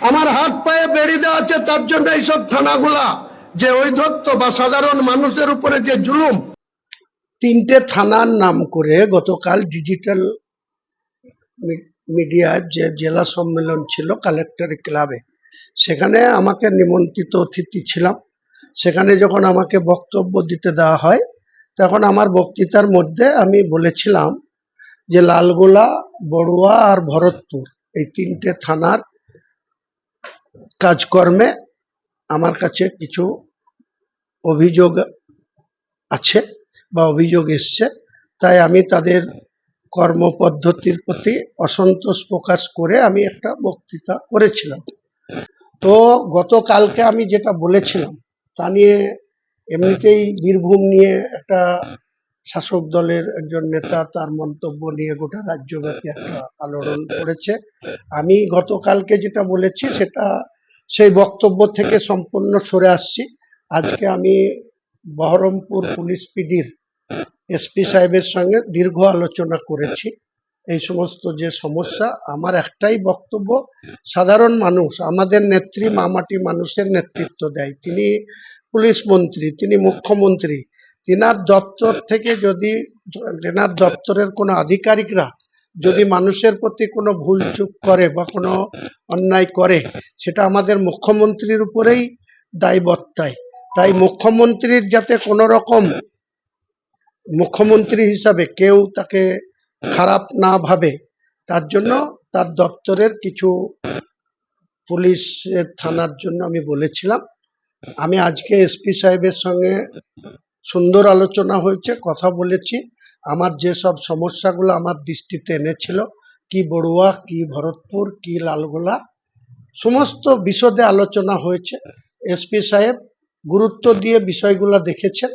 আমার হাত পায়ে বেড়ি দেওয়া আছে, তার জন্য এইসব থানাগুলা যে ঐধত্য বা সাধারণ মানুষের উপরে যে জুলুম। তিনটে থানার নাম করে গতকাল ডিজিটাল মিডিয়ার যে জেলা সম্মেলন ছিল কালেক্টর ক্লাবে সেখানে আমাকে নিমন্ত্রিত অতিথি ছিলাম। সেখানে যখন আমাকে বক্তব্য দিতে দেওয়া হয়, তখন আমার বক্তৃতার মধ্যে আমি বলেছিলাম যে লালগোলা, বড়ুয়া আর ভরতপুর, এই তিনটে থানার কাজকর্মে আমার কাছে কিছু অভিযোগ আছে বা অভিযোগ এসছে। তাই আমি তাদের কর্মপদ্ধতির প্রতি অসন্তোষ প্রকাশ করে আমি একটা বক্তৃতা করেছিলাম। তো গতকালকে আমি যেটা বলেছিলাম, তা নিয়ে এমনিতেই বীরভূম নিয়ে একটা শাসক দলের একজন নেতা তার মন্তব্য নিয়ে গোটা রাজ্যব্যাপী একটা আলোড়ন করেছে আমি গতকালকে যেটা বলেছি, সেটা সেই বক্তব্য থেকে সম্পূর্ণ সরে আসছি। আজকে আমি বহরমপুর পুলিশ পিডির এসপি সাহেবের সঙ্গে দীর্ঘ আলোচনা করেছি। এই সমস্ত যে সমস্যা, আমার একটাই বক্তব্য, সাধারণ মানুষ, আমাদের নেত্রী মামাটি মানুষের নেতৃত্ব দেয়। তিনি পুলিশ মন্ত্রী, তিনি মুখ্যমন্ত্রী, তিনার দপ্তর থেকে যদি, তেনার দপ্তরের কোনো আধিকারিকরা যদি মানুষের প্রতি কোনো ভুল চুপ করে বা কোনো অন্যায় করে, সেটা আমাদের মুখ্যমন্ত্রীর উপরেই দায়বত্তায়। তাই মুখ্যমন্ত্রীর যাতে কোনো রকম মুখ্যমন্ত্রী হিসাবে কেউ তাকে খারাপ না ভাবে, তার জন্য তার দপ্তরের কিছু পুলিশের থানার জন্য আমি বলেছিলাম। আমি আজকে এসপি সাহেবের সঙ্গে সুন্দর আলোচনা হয়েছে, কথা বলেছি। আমার যেসব সমস্যাগুলো আমার দৃষ্টিতে এনেছিল, কি বড়ুয়া, কি ভরতপুর, কি লালগোলা, সমস্ত বিশদে আলোচনা হয়েছে। এসপি সাহেব গুরুত্ব দিয়ে বিষয়গুলো দেখেছেন।